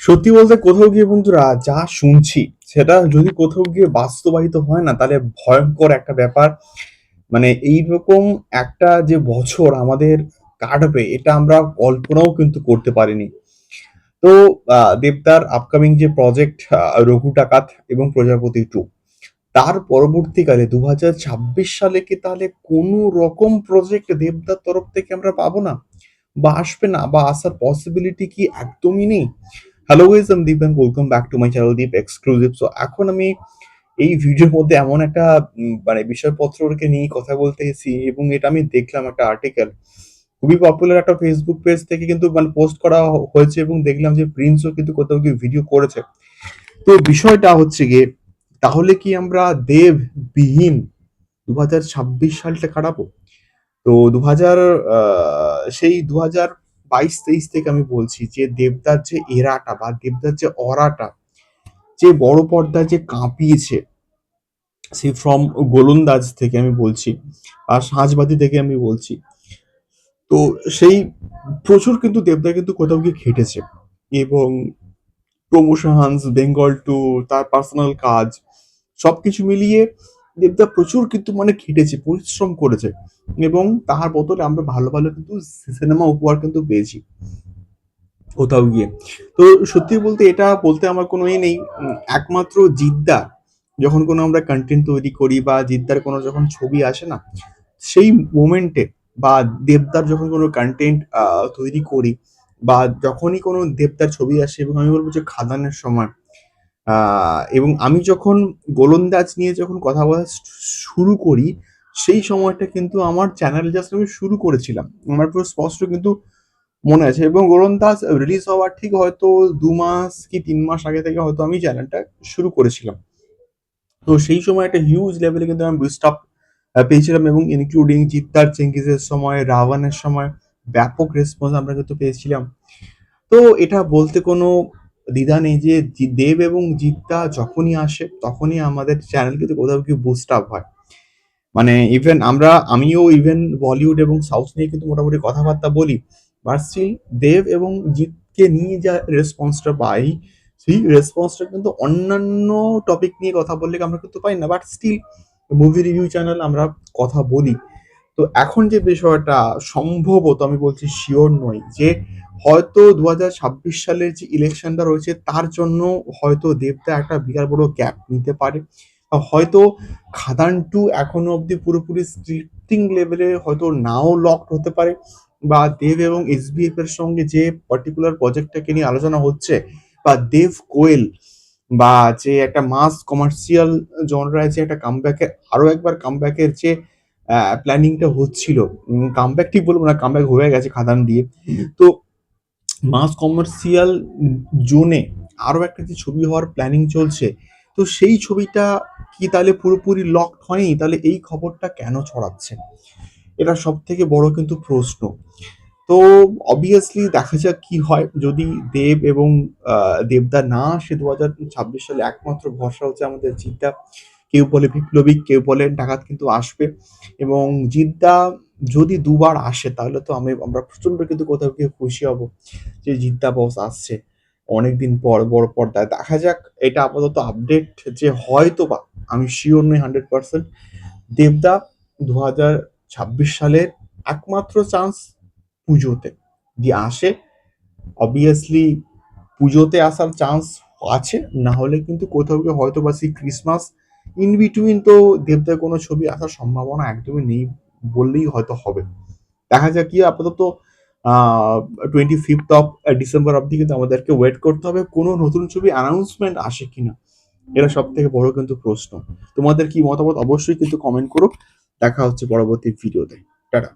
সত্যি বলতে কোথাও গিয়ে বন্ধুরা যা শুনছি, সেটা যদি কোথাও গিয়ে বাস্তবায়িত হয় না, তাহলে ভয়ঙ্কর একটা ব্যাপার। মানে এইরকম একটা যে বছর আমাদের কাটবে, এটা আমরা কল্পনাও কিন্তু করতে পারিনি। তো দেবদার আপকামিং যে প্রজেক্ট রঘু ডাকাত এবং প্রজাপতি টু তার পরবর্তীকালে দু হাজার ছাব্বিশ সালে কি তাহলে কোনো রকম প্রজেক্ট দেবদার তরফ থেকে আমরা পাবো না? বা আসবে না? বা আসার পসিবিলিটি কি একদমই নেই? হ্যালো গাইজ আমি Deep and welcome back to my channel Deep exclusive so এখন আমি এই ভিডিওর মধ্যে এমন একটা মানে বিষয়পত্রকে নিয়ে কথা বলতে এসেছি এবং এটা আমি দেখলাম একটা আর্টিকেল খুবই পপুলার একটা ফেসবুক পেজ থেকে কিন্তু মানে পোস্ট করা হয়েছে এবং দেখলাম যে প্রিন্সও কিন্তু কোথাও গিয়ে ভিডিও করেছে। তো বিষয়টা হচ্ছে গিয়ে, তাহলে কি আমরা দেব বিহীন দু হাজার ছাব্বিশ সালটা কাটাবো? তো দু হাজার সেই দু হাজার বাইশ তেইশ থেকে আমি বলছি যে দেবদার যে এরাটা বা দেবদার যে অরাটা, যে বড় পর্দা যে কাঁপিয়েছে সেই ফ্রম গোলন্দাজ থেকে আমি বলছি আর সাঁজবাতি থেকে আমি বলছি, তো সেই প্রচুর কিন্তু দেবদা কিন্তু কোথাও গিয়ে খেটেছে এবং প্রমোশনস বেঙ্গল টু তার পার্সোনাল কাজ, সবকিছু মিলিয়ে দেবদা প্রচুর কিন্তু মানে খেটেছে, পরিশ্রম করেছে এবং তাহার বদলে আমরা ভালো ভালো কিন্তু সিনেমা উপহার কিন্তু পেয়েছি কোথাও গিয়ে। তো সত্যি বলতে এটা বলতে আমার কোনো এ নেই একমাত্র জিদ্দা যখন কোনো আমরা কন্টেন্ট তৈরি করি বা জিদ্দার কোনো যখন ছবি আসে না, সেই মোমেন্টে বা দেবদার যখন কোনো কন্টেন্ট তৈরি করি বা যখনই কোনো দেবদার ছবি আসে এবং আমি বলব যে খাদানের সময় এবং আমি যখন গোলন্দাজ নিয়ে যখন কথা বলা শুরু করি, সেই সময়টা কিন্তু আমার চ্যানেল জাস্ট আমি শুরু করেছিলাম। আমার পুরো স্পষ্ট কিন্তু মনে আছে এবং গোলন্দাজ রিলিজ হওয়ার ঠিক হয়তো দু মাস কি তিন মাস আগে থেকে হয়তো আমি চ্যানেলটা শুরু করেছিলাম। তো সেই সময় একটা হিউজ লেভেলে কিন্তু আমি বুস্ট আপ পেয়েছিলাম এবং ইনক্লুডিং জিদ্দার চেঙ্গিজের সময়, রাওয়ানের সময়, ব্যাপক রেসপন্স আমরা কিন্তু পেয়েছিলাম। তো এটা বলতে কোনো দ্বিধা নেই যে দেব এবং জিদ্দা যখনই আসে, তখনই আমাদের চ্যানেল কিন্তু কোথাও কি বুস্ট আপ হয়। মানে ইভেন আমরা, আমিও ইভেন বলিউড এবং সাউথ নিয়ে কিন্তু মোটামুটি কথাবার্তা বলি বাট স্টিল দেব এবং জিতকে নিয়ে যা রেসপন্সটা পাই, সেই রেসপন্সটা কিন্তু অন্যান্য টপিক নিয়ে কথা বললে আমরা কিন্তু পাই না but still movie review channel আমরা কথা বলি। তো এখন যে বিষয়টা সম্ভবত আমি বলছি শিওর নই যে হয়তো দু হাজার ছাব্বিশ সালের যে ইলেকশনটা রয়েছে, তার জন্য হয়তো দেবদা একটা বিরাট বড় গ্যাপ নিতে পারে। হয়তো খাদান টু এখনও অবধি পুরোপুরি স্ক্রিপ্টিং লেভেলে হয়তো নাও লকড হতে পারে বা দেব এবং এসবিএফ এর সঙ্গে যে পার্টিকুলার প্রজেক্টটাকে নিয়ে আলোচনা হচ্ছে, বা দেব কোয়েল বা যে একটা মাস কমার্শিয়াল জনরায় যে একটা কামব্যাকের আরও একবার কামব্যাকের যে প্ল্যানিংটা হচ্ছিল। কামব্যাক ঠিক বলব না কামব্যাক হয়ে গেছে খাদান দিয়ে। তো মাস কমার্শিয়াল জোনে আরও একটা যে ছবি হওয়ার প্ল্যানিং চলছে, তো সেই ছবিটা কি তাহলে পুরোপুরি লকড হয়নি? তাহলে এই খবরটা কেন ছড়াচ্ছে? এটা সব থেকে বড় কিন্তু প্রশ্ন। তো অবভিয়াসলি দেখা যাক কি হয়। যদি দেব এবং দেবদা না আসে দু হাজার ছাব্বিশ সালে, একমাত্র ভরসা হচ্ছে আমাদের জিদ্দা কেউ বলে বিপ্লবী, কেউ বলে ডাকাত কিন্তু আসবে। এবং জিদ্দা যদি দুবার আসে, তাহলে তো আমি, আমরা প্রচণ্ড কিন্তু কোথাও গিয়ে খুশি হব যে জিদ্দা বস আসছে। অনেকদিন পর, বড় পর্দায়। দেখা যাক, এটা আপাতত আপডেট যে হয়তো বা আমি শিওর নই হান্ড্রেড পার্সেন্ট দেবদা দু হাজার ছাব্বিশ সালের একমাত্র চান্স পুজোতে দিয়ে আসে অবভিয়াসলি পুজোতে আসার চান্স আছে। না হলে কিন্তু কোথাও গিয়ে হয়তো বা সেই ক্রিসমাস ইন বিটুইন তো দেবদার কোনো ছবি আসার সম্ভাবনা একদমই নেই বললেই হয়তো হবে। দেখা যাক কি আপাতত টোয়েন্টি ফিফথ অফ ডিসেম্বর অব্দি কিন্তু আমাদেরকে ওয়েট করতে হবে। কোনো নতুন ছবি অ্যানাউন্সমেন্ট আসে কিনা এটা সব থেকে বড় কিন্তু প্রশ্ন। তোমাদের কি মতামত অবশ্যই কিন্তু কমেন্ট করো। দেখা হচ্ছে পরবর্তী ভিডিওতে টাটা।